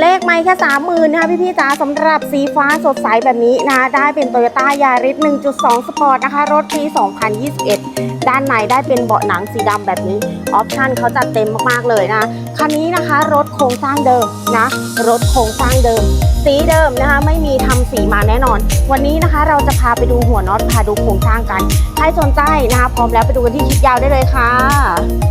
เลขไม่แค่สามหมื่นนะคะพี่ๆจ๋าสำหรับสีฟ้าสดใสแบบนี้นะคะได้เป็น Toyota Yaris 1.2 Sport นะคะ รถปี 2021 ด้านในได้เป็นเบาะหนังสีดำแบบนี้ ออปชั่นเขาจัดเต็มมากๆเลยนะคันนี้นะคะรถโครงสร้างเดิมนะ รถโครงสร้างเดิม สีเดิมนะคะไม่มีทำสีมาแน่นอน วันนี้นะคะเราจะพาไปดูหัวน็อตพาดูโครงสร้างกัน ใครสนใจนะคะพร้อมแล้วไปดูกันที่คลิปยาวได้เลยค่ะ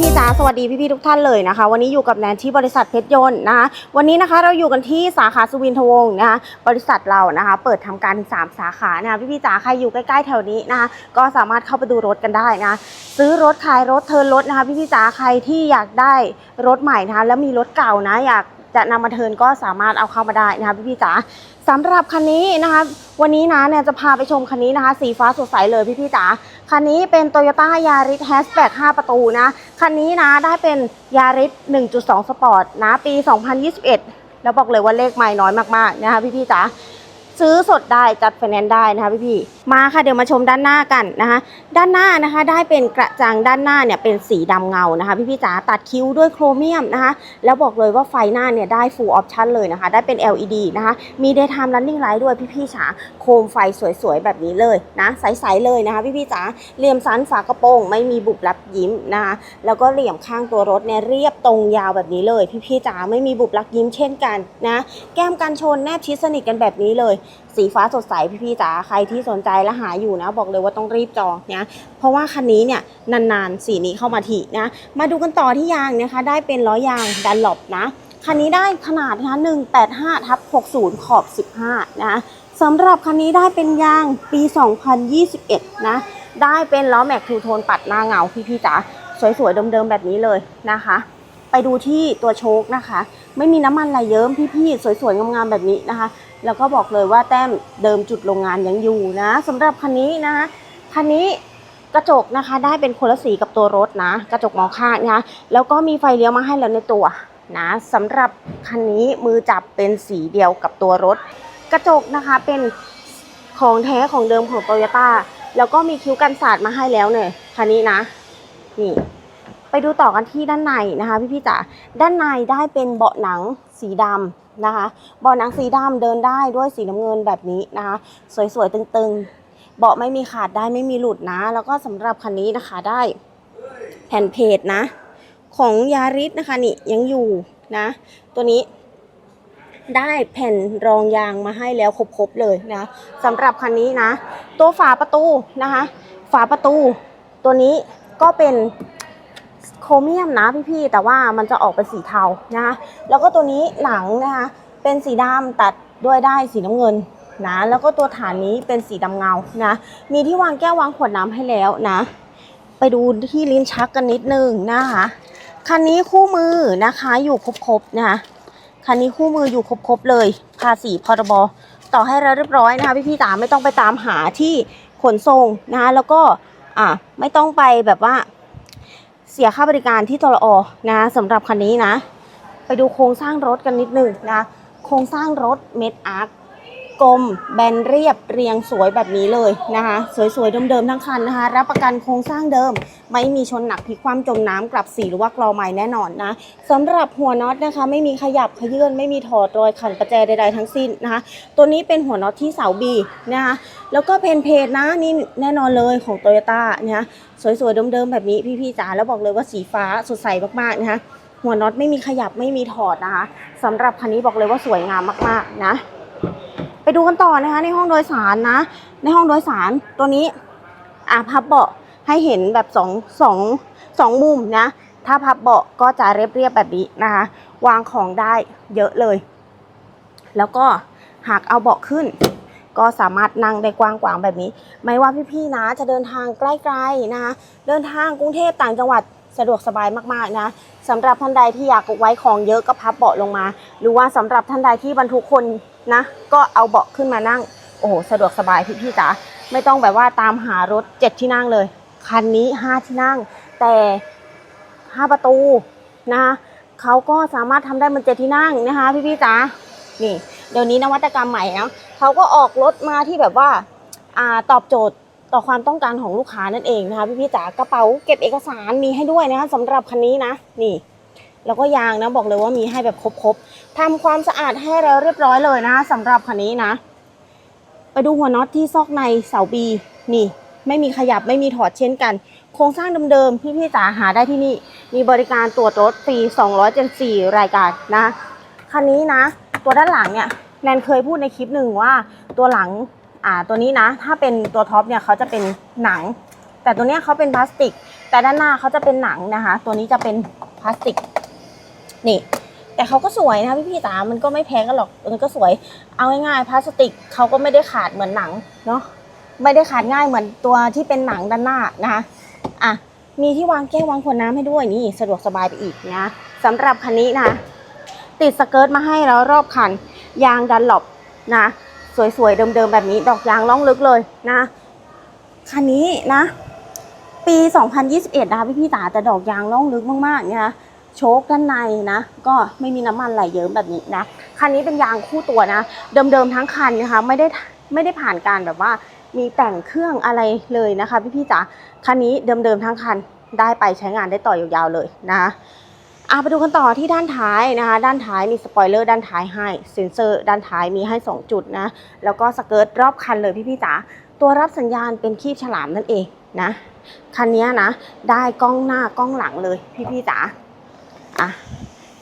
พี่ๆจ๋าสวัสดีพี่ๆทุกท่านเลยนะคะ วันนี้อยู่กับแนนที่บริษัทเพชรยนต์นะคะ วันนี้นะคะเราอยู่กันที่สาขาสุวินทวงศ์นะคะบริษัทเรานะคะ เปิดทำการถึงสามสาขานะคะพี่ๆจ๋าใครอยู่ใกล้ๆแถวนี้นะคะ ก็สามารถเข้าไปดูรถกันได้นะซื้อรถขายรถเทิร์นรถนะคะพี่ๆจ๋าใครที่อยากได้รถใหม่นะคะแล้วมีรถเก่านะอยาก จะนำมาเทินก็สามารถเอาเข้ามาได้นะคะพี่ๆจ๋าสำหรับคันนี้นะคะ วันนี้นะเนี่ยจะพาไปชมคันนี้นะคะ สีฟ้าสดใสเลยพี่ๆจ๋าคันนี้เป็น Toyota Yaris Hatchback 5 ประตูนะคันนี้นะได้เป็น Yaris 1.2 Sport นะปี 2021 แล้วบอกเลยว่าเลขไม่น้อยมากๆนะคะพี่ๆจ๋า ซื้อสดได้จัดไฟแนนซ์ได้นะคะพี่ๆมาค่ะเดี๋ยวมาชมด้านหน้ากันนะคะ ด้านหน้านะคะได้เป็นกระจังด้านหน้าเนี่ยเป็นสีดำเงานะคะพี่ๆจ๋าตัดคิ้วด้วยโครเมียมนะคะ แล้วบอกเลยว่าไฟหน้าเนี่ยได้ full option เลยนะคะ ได้เป็น LED นะคะ มี daytime running light ด้วยพี่ๆจ๋าโคมไฟสวยๆ แบบนี้เลยนะใสๆเลยนะคะพี่ๆจ๋าเหลี่ยมสันฝากระโปรงไม่มีบุบลับยิ้มนะคะแล้วก็เหลี่ยมข้างตัวรถเนี่ยเรียบตรงยาวแบบนี้เลย พี่ๆจ๋าไม่มีบุบลักยิ้มเช่นกันนะแก้มกันชนแนบชิดสนิทกันแบบนี้เลยสีฟ้าสดใสพี่ๆจ๋าใครที่สนใจและหาอยู่นะ บอกเลยว่าต้องรีบจองนะเพราะว่าคันนี้เนี่ยนานๆสีนี้เข้ามาทีนะมาดูกันต่อที่ยางนะคะ ได้เป็นล้อยางดันหลบนะคันนี้ได้ขนาดนะคะ185ทับ60 ขอบ 15 นะสำหรับคันนี้ได้เป็นยางปี 2021 นะ ได้เป็นล้อแม็กทูโทนปัดหน้าเงาพี่ๆจ๋าสวยๆเดิมๆแบบนี้เลยนะคะ ไปดูที่ตัวโชคนะคะ ไม่มีน้ำมันไหลเยิ้มพี่ๆสวยๆงามๆแบบนี้นะคะ แล้วก็บอกเลยว่าแต้มเดิมจุดโรงงานยังอยู่นะสำหรับคันนี้นะคะคันนี้กระจกนะคะได้เป็นคนละสีกับตัวรถนะ กระจกมองข้างนะคะแล้วก็มีไฟเลี้ยวมาให้แล้วในตัวนะสำหรับคันนี้มือจับเป็นสีเดียวกับตัวรถ กระจกนะคะเป็นของแท้ของเดิมของโตโยต้าแล้วก็มีคิ้วกันสาดมาให้แล้วเนี่ยคันนี้นะนี่ ไปดูต่อกันที่ด้านในนะคะพี่พี่จ๋าด้านในได้เป็นเบาะหนังสีดำนะคะ เบาะหนังสีดำเดินได้ด้วยสีน้ำเงินแบบนี้นะคะ สวยๆตึงๆ เบาะไม่มีขาดได้ไม่มีหลุดนะ แล้วก็สำหรับคันนี้นะคะได้แผ่นเพจนะ ของยาริสนะคะนี่ยังอยู่นะ ตัวนี้ได้แผ่นรองยางมาให้แล้วครบๆเลยนะสำหรับคันนี้นะ ตัวฝาประตูนะคะ ฝาประตู ตัวนี้ก็เป็น เมียมนะพี่ๆแต่ว่ามันจะออกเป็นสีเทานะคะแล้วก็ตัวนี้หลังนะคะเป็นสีดำตัดด้วยได้สีน้ำเงินนะแล้วก็ตัวฐานนี้เป็นสีดำเงานะมีที่วางแก้ววางขวดน้ำให้แล้วนะ ไปดูที่ลิ้นชักกันนิดนึงนะคะคันนี้คู่มือนะคะอยู่ครบๆนะคะคันนี้คู่มืออยู่ครบๆเลย ภาษีพรบต่อให้เราเรียบร้อยนะคะพี่ๆจ๋าไม่ต้องไปตามหาที่ขนส่งนะคะแล้วก็อะไม่ต้องไปแบบว่า เสียค่าบริการที่ตลอนะสำหรับคันนี้นะ ไปดูโครงสร้างรถกันนิดหนึ่งนะ โครงสร้างรถเมดอาร์ค กลมแบนเรียบเรียงสวยแบบนี้เลยนะคะ สวยๆเดิมๆทั้งคันนะคะ รับประกันโครงสร้างเดิม ไม่มีชนหนักพลิกคว่ำจมน้ำกลับสีหรือว่ากรอใหม่แน่นอนนะสำหรับหัวน็อตนะคะ ไม่มีขยับขยื่นไม่มีถอดรอยขันประแจใดๆทั้งสิ้นนะคะ ตัวนี้เป็นหัวน็อตที่เสาบีนะคะแล้วก็เพนเพจนะนี่แน่นอนเลยของโตโยต้านะคะสวยๆเดิมๆแบบนี้พี่ๆจ๋าแล้วบอกเลยว่าสีฟ้าสดใสมากๆนะคะหัวน็อตไม่มีขยับไม่มีถอดนะคะสำหรับคันนี้บอกเลยว่าสวยงามมากๆนะ ไปดูกันต่อนะคะ ในห้องโดยสารนะ ในห้องโดยสารตัวนี้ อะพับเบาะให้เห็นแบบสองสองสองมุมนะ ถ้าพับเบาะก็จะเรียบๆแบบนี้นะคะ วางของได้เยอะเลย แล้วก็หากเอาเบาะขึ้น ก็สามารถนั่งได้กว้างขวางแบบนี้ ไม่ว่าพี่ๆนะ จะเดินทางใกล้ๆนะคะ เดินทางกรุงเทพต่างจังหวัดสะดวกสบายมากๆนะสำหรับท่านใดที่อยากไว้ของเยอะก็พับเบาะลงมา หรือว่าสำหรับท่านใดที่บรรทุกคน นะ ก็เอาเบาะขึ้นมานั่ง โอ้โห สะดวกสบายพี่ๆจ๋า ไม่ต้องแบบว่าตามหารถเจ็ดที่นั่งเลย คันนี้ห้าที่นั่ง แต่ห้าประตูนะคะเขาก็สามารถทำได้มันเจ็ดที่นั่งนะคะ พี่ๆจ๋า นี่ เดี๋ยวนี้นวัตกรรมใหม่เนาะเขาก็ออกรถมาที่แบบว่าอ่าตอบโจทย์ต่อความต้องการของลูกค้านั่นเองนะคะพี่พี่จ๋ากระเป๋าเก็บเอกสารมีให้ด้วยนะคะสำหรับคันนี้นะ นี่ แล้วก็ยางนะบอกเลยว่ามีให้แบบครบๆทำความสะอาดให้เราเรียบร้อยเลยนะคะสำหรับคันนี้นะ ไปดูหัวน็อตที่ซอกในเสาบีนี่ ไม่มีขยับไม่มีถอดเช่นกัน โครงสร้างเดิมๆพี่ๆจ๋าหาได้ที่นี่ มีบริการตรวจรถฟรี274 รายการนะคันนี้นะ ตัวด้านหลังเนี่ยแนนเคยพูดในคลิปหนึ่งว่าตัวหลังอ่าตัวนี้นะ ถ้าเป็นตัวท็อปเนี่ยเขาจะเป็นหนัง แต่ตัวเนี้ยเขาเป็นพลาสติก แต่ด้านหน้าเขาจะเป็นหนังนะคะ ตัวนี้จะเป็นพลาสติก นี่ แต่เขาก็สวยนะพี่พี่ๆจ๋ามันก็ไม่แพงกันหรอกมันก็สวยเอาง่ายๆพลาสติกเขาก็ไม่ได้ขาดเหมือนหนังเนาะไม่ได้ขาดง่ายเหมือนตัวที่เป็นหนังด้านหน้านะคะอะมีที่วางแก้ววางขวดน้ำให้ด้วยนี่สะดวกสบายไปอีกนะสำหรับคันนี้นะ ติดสเกิร์ตมาให้แล้วรอบคัน ยางดันหลบนะ สวยๆเดิมๆแบบนี้ ดอกยางล่องลึกเลยนะคันนี้นะ ปี 2021 นะคะพี่พี่ๆจ๋าแต่ดอกยางล่องลึกมากๆเนี่ยนะ โชคด้านในนะ ก็ไม่มีน้ำมันไหลเยิ้มแบบนี้นะคันนี้เป็นยางคู่ตัวนะ เดิมๆทั้งคันนะคะไม่ได้ไม่ได้ผ่านการแบบว่ามีแต่งเครื่องอะไรเลยนะคะ พี่ๆจ๋าคันนี้เดิมๆทั้งคันได้ไปใช้งานได้ต่อยาวๆเลยนะอะไปดูกันต่อที่ด้านท้ายนะคะ ด้านท้ายมีสปอยเลอร์ด้านท้ายให้เซ็นเซอร์ ด้านท้ายมีให้ 2 จุดนะ แล้วก็สเกิร์ตรอบคันเลยพี่พี่ๆจ๋าตัวรับสัญญาณเป็นคีบฉลามนั่นเองนะ คันนี้นะ ได้กล้องหน้ากล้องหลังเลยพี่พี่ๆจ๋า อะ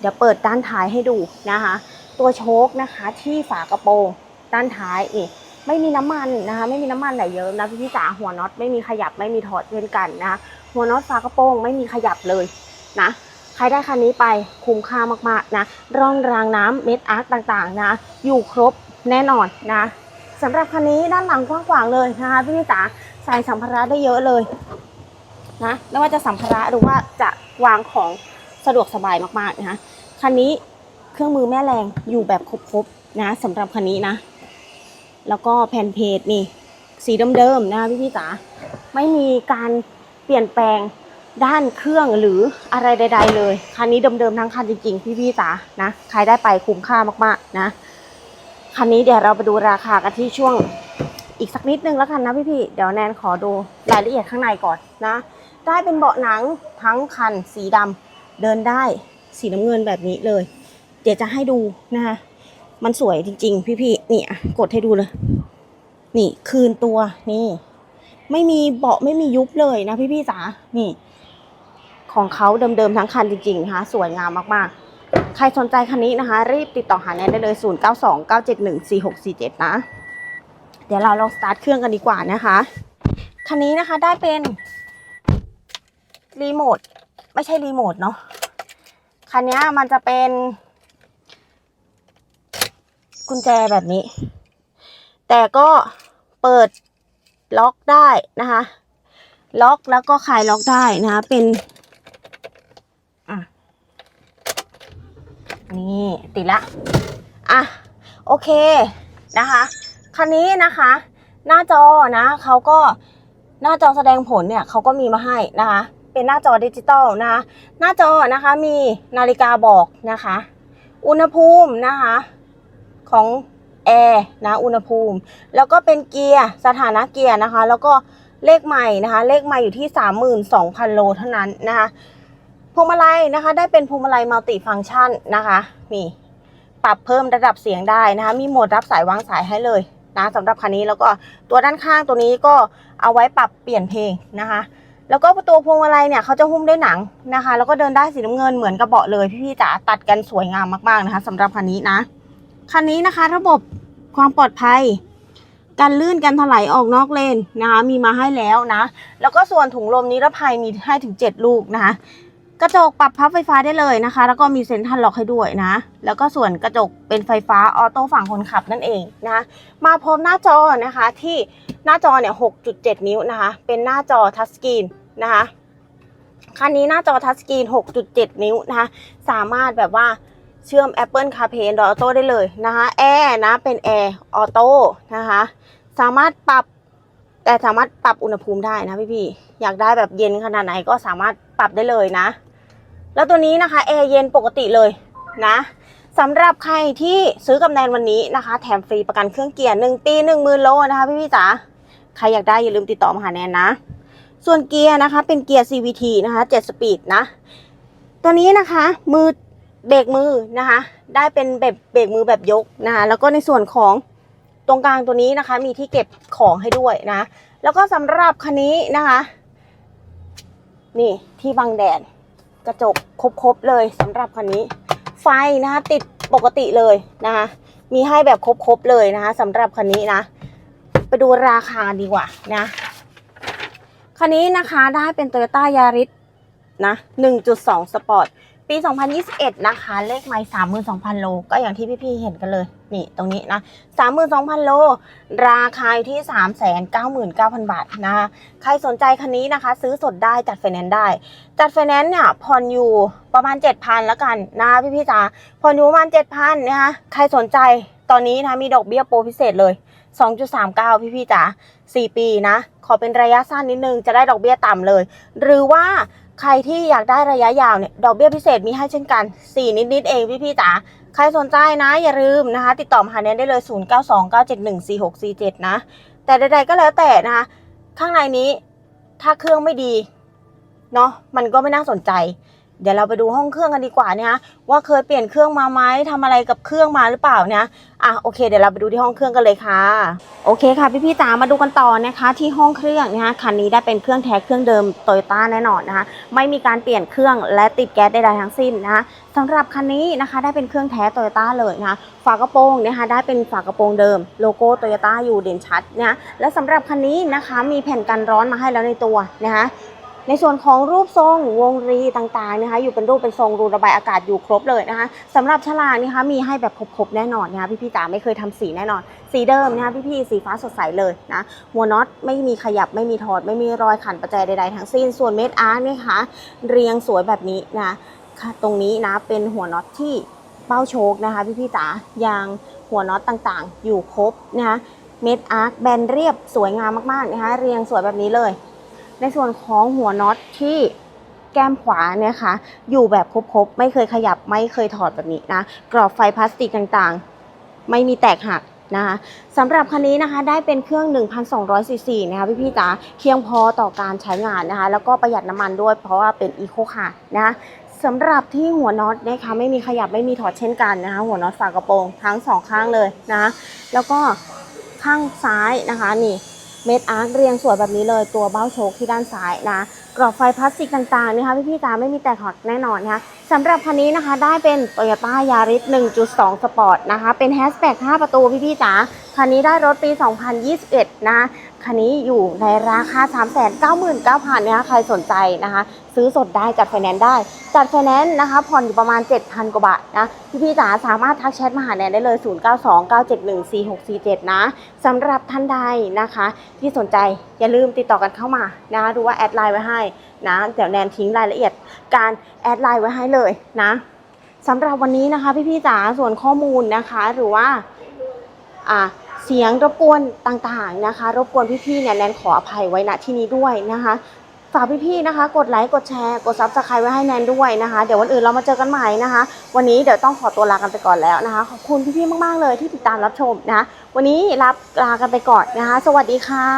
เดี๋ยวเปิดด้านท้ายให้ดูนะคะ ตัวโชคนะคะที่ฝากระโปรงด้านท้ายนี่ไม่มีน้ำมันนะคะ ไม่มีน้ำมันไหลเยอะนะพี่พี่จ๋าหัวน็อตไม่มีขยับไม่มีถอดเช่นกันนะคะหัวน็อตฝากระโปรงไม่มีขยับเลยนะใครได้คันนี้ไปคุ้มค่ามากๆนะร่องรางน้ำเม็ดอาร์ตต่างๆนะอยู่ครบแน่นอนนะสำหรับคันนี้ด้านหลังกว้างขวางเลยนะคะพี่พี่จ๋าใส่สัมภาระได้เยอะเลยนะไม่ว่าจะสัมภาระหรือว่าจะวางของ สะดวกสบายมากๆนะคะคันนี้เครื่องมือแม่แรงอยู่แบบครบๆนะสำหรับคันนี้นะ แล้วก็แผ่นเพจนี่สีเดิมๆนะพี่พี่จ๋าไม่มีการเปลี่ยนแปลงด้านเครื่องหรืออะไรใด ๆ เลยคันนี้เดิมๆทั้งคันจริงๆ พี่พี่ๆจ๋านะใครได้ไปคุ้มค่ามากๆนะคันนี้เดี๋ยวเราไปดูราคากันที่ช่วงอีกสักนิดนึงแล้วกันนะพี่พี่ๆเดี๋ยวแนนขอดูรายละเอียดข้างในก่อนนะ ได้เป็นเบาะหนังทั้งคันสีดำ เดินได้สีน้ำเงินแบบนี้เลย เดี๋ยวจะให้ดูนะคะ มันสวยจริง ๆ พี่ๆนี่กดให้ดูเลย นี่คืนตัวนี่ ไม่มีเบาะไม่มียุบเลยนะพี่ๆจ๋านี่ ของเขาเดิมๆทั้งคันจริงๆนะคะสวยงามมากๆ ใครสนใจคันนี้นะคะ รีบติดต่อหาแนนได้เลย 0 9 2 9 7 1 4 6 4 7 นะ เดี๋ยวเราลองสตาร์ทเครื่องกันดีกว่านะคะคันนี้นะคะได้เป็นรีโมท ไม่ใช่รีโมทเนาะคันนี้มันจะเป็น กุญแจแบบนี้ แต่ก็เปิดล็อกได้นะคะ ล็อกแล้วก็คลายล็อกได้นะคะเป็นนี่ ติดละ อะ โอเคนะคะ คันนี้นะคะ หน้าจอนะเขาก็หน้าจอแสดงผลเนี่ยเขาก็มีมาให้นะคะ เป็นหน้าจอดิจิตอลนะคะหน้าจอนะคะมีนาฬิกาบอกนะคะ อุณหภูมินะคะของแอร์นะอุณหภูมิ แล้วก็เป็นเกียร์สถานะเกียร์นะคะ แล้วก็เลขใหม่นะคะ เลขใหม่อยู่ที่ 32,000 โลเท่านั้นนะคะพวงมาลัยนะคะ ได้เป็นพวงมาลัยมัลติฟังก์ชันนะคะนี่ปรับเพิ่มระดับเสียงได้นะคะ มีโหมดรับสายวางสายให้เลยนะสำหรับคันนี้แล้วก็ตัวด้านข้างตัวนี้ก็เอาไว้ปรับเปลี่ยนเพลงนะคะ แล้วก็ตัวพวงมาลัยเนี่ยเขาจะหุ้มด้วยหนังนะคะ แล้วก็เดินได้สีน้ำเงินเหมือนกระเบาะเลยพี่ๆจ๋าตัดกันสวยงามมากๆนะคะสำหรับคันนี้นะ คันนี้นะคะ ระบบความปลอดภัยการลื่นการถลายออกนอกเลนนะคะ มีมาให้แล้วนะ แล้วก็ส่วนถุงลมนิรภัยมีให้ถึง 7 ลูกนะคะ กระจกปรับพับไฟฟ้าได้เลยนะคะ แล้วก็มีเซ็นทรัลล็อกให้ด้วยนะ แล้วก็ส่วนกระจกเป็นไฟฟ้าออโต้ฝั่งคนขับนั่นเองนะคะมาพร้อมหน้าจอนะคะที่ หน้าจอเนี่ย 6.7 นิ้วนะคะ เป็นหน้าจอทัชสกรีนนะคะ คันนี้หน้าจอทัชสกรีน 6.7 นิ้วนะคะ สามารถแบบว่าเชื่อม Apple CarPlay Android Auto ได้เลยนะคะ แอร์นะ เป็นแอร์ออโต้นะคะ สามารถปรับแต่สามารถปรับอุณหภูมิได้นะพี่ๆอยากได้แบบเย็นขนาดไหนก็สามารถปรับได้เลยนะ แล้วตัวนี้นะคะแอร์เย็นปกติเลยนะสำหรับใครที่ซื้อกับแนนวันนี้นะคะ แถมฟรีประกันเครื่องเกียร์1ปี 1 0,000โลนะคะพี่ๆจ๋า ใครอยากได้อย่าลืมติดต่อมาหาแนนนะ ส่วนเกียร์นะคะ เป็นเกียร์ CVT นะคะ7สปีดนะ ตัวนี้นะคะมือเบรกมือนะคะ ได้เป็นแบบเบรกมือแบบยกนะคะแล้วก็ในส่วนของตรงกลางตัวนี้นะคะ มีที่เก็บของให้ด้วยนะ แล้วก็สำหรับคันนี้นะคะ นี่ที่บังแดดกระจกครบๆเลยสำหรับคันนี้ ไฟนะคะ ติดปกติเลยนะคะ มีให้แบบครบๆเลยนะคะสำหรับคันนี้นะ ไปดูราคาดีกว่านะคันนี้นะคะได้เป็น Toyota Yaris นะ 1.2 Sport ปี 2021 นะคะ เลขไมล์32,000 โล ก็อย่างที่พี่ๆ เห็นกันเลย นี่ตรงนี้นะ 32,000 โล ราคาอยู่ที่ 399,000 บาทนะคะ ใครสนใจคันนี้นะคะ ซื้อสดได้จัดไฟแนนซ์ได้ จัดไฟแนนซ์เนี่ยผ่อนอยู่ประมาณ 7,000แล้วกันนะคะพี่ๆจ๋าผ่อนอยู่ประมาณ 7,000 นะคะ ใครสนใจตอนนี้นะมีดอกเบี้ยโปรพิเศษเลย 2.39 พี่ๆจ๋า4 ปีนะ ขอเป็นระยะสั้นนิดนึง จะได้ดอกเบี้ยต่ำเลย หรือว่าใครที่อยากได้ระยะยาวเนี่ย ดอกเบี้ยพิเศษมีให้เช่นกัน 4 นิดๆเองพี่ๆจ๋าใครสนใจนะอย่าลืมนะคะ ติดต่อมาหาแนนได้เลย 0929714647 นะ แต่ใดๆก็แล้วแต่นะคะ ข้างในนี้ถ้าเครื่องไม่ดีเนาะมันก็ไม่น่าสนใจ เดี๋ยวเราไปดูห้องเครื่องกันดีกว่าเนี่ยว่าเคยเปลี่ยนเครื่องมาไหมทำอะไรกับเครื่องมาหรือเปล่าเนี่ยอะโอเคเดี๋ยวเราไปดูที่ห้องเครื่องกันเลยค่ะโอเคค่ะพี่ๆจ๋ามาดูกันต่อนะคะ ที่ห้องเครื่องนะคะคันนี้ได้เป็นเครื่องแท้เครื่องเดิมโตโยต้าแน่นอนนะคะไม่มีการเปลี่ยนเครื่องและติดแก๊สใดๆทั้งสิ้นนะคะสำหรับคันนี้นะคะได้เป็นเครื่องแท้โตโยต้าเลยนะคะฝากระโปรงนะคะได้เป็นฝากระโปรงเดิมโลโก้โตโยต้าอยู่เด่นชัดนะคะและสำหรับคันนี้นะคะมีแผ่นกันร้อนมาให้แล้วในตัวนะคะ ในส่วนของรูปทรงวงรีต่างๆนะคะอยู่เป็นรูปเป็นทรงรูระบายอากาศอยู่ครบเลยนะคะสำหรับฉลากนะคะมีให้แบบครบๆแน่นอนนะคะพี่ๆจ๋าไม่เคยทำสีแน่นอน สีเดิมนะคะพี่ๆสีฟ้าสดใสเลยนะหัวน็อตไม่มีขยับไม่มีถอด ไม่มีรอยขันประแจใดๆทั้งสิ้นส่วนเม็ดอาร์เนี่ยค่ะเรียงสวยแบบนี้นะตรงนี้นะเป็นหัวน็อตที่เป้าโชคนะคะพี่ๆจ๋ายางหัวน็อตต่างๆ อยู่ครบนะคะเม็ดอาร์คแบนเรียบสวยงามมากๆนะคะเรียงสวยแบบนี้เลย ในส่วนของหัวน็อตที่แก้มขวาเนี่ยค่ะ อยู่แบบครบๆ ไม่เคยขยับไม่เคยถอดแบบนี้นะ กรอบไฟพลาสติกต่างๆ ไม่มีแตกหักนะคะสำหรับคันนี้นะคะได้เป็นเครื่อง 1,200ซีซีนะคะพี่ๆจ๋าเพียงพอต่อการใช้งานนะคะ แล้วก็ประหยัดน้ำมันด้วยเพราะว่าเป็นอีโคค่ะนะคะสำหรับที่หัวน็อตนะคะไม่มีขยับไม่มีถอดเช่นกันนะคะหัวน็อตฝากระโปรงทั้งสองข้างเลยนะ แล้วก็ข้างซ้ายนะคะนี่ เม็ดอาร์คเรียงสวยแบบนี้เลยตัวเบ้าโชคที่ด้านซ้ายนะกรอบไฟพลาสติกต่างๆนะคะพี่ๆจ๋าไม่มีแตกหักแน่นอนนะคะสำหรับคันนี้นะคะได้เป็น Toyota Yaris 1.2 Sport นะคะเป็นแฮชแบ็ก5ประตูพี่ๆจ๋า คันนี้ได้รถปี 2021 นะคันนี้อยู่ในราคา 399,000นะคะใครสนใจนะคะ ซื้อสดได้จัดไฟแนนซ์ได้ จัดไฟแนนซ์นะคะ ผ่อนอยู่ประมาณ 7,000 กว่าบาทนะ พี่ๆจ๋าสามารถทักแชทมาหาแนนได้เลย 0929714647 นะสำหรับท่านใดนะคะ ที่สนใจอย่าลืมติดต่อกันเข้ามานะดูว่าแอดไลน์ไว้ให้นะเดี๋ยวแนนทิ้งรายละเอียด การแอดไลน์ไว้ให้เลยนะสำหรับวันนี้นะคะ พี่ๆจ๋าส่วนข้อมูลนะคะหรือว่าอ่า เสียงรบกวนต่างๆนะคะ รบกวนพี่ๆเนี่ยแนนขออภัยไว้ณที่นี้ด้วยนะคะฝากพี่ๆนะคะ กดไลค์กดแชร์กดซับสไครต์ไว้ให้แนนด้วยนะคะ เดี๋ยววันอื่นเรามาเจอกันใหม่นะคะ วันนี้เดี๋ยวต้องขอตัวลากันไปก่อนแล้วนะคะ ขอบคุณพี่ๆมากๆเลยที่ติดตามรับชมนะคะ วันนี้รับลากันไปก่อนนะคะ สวัสดีค่ะ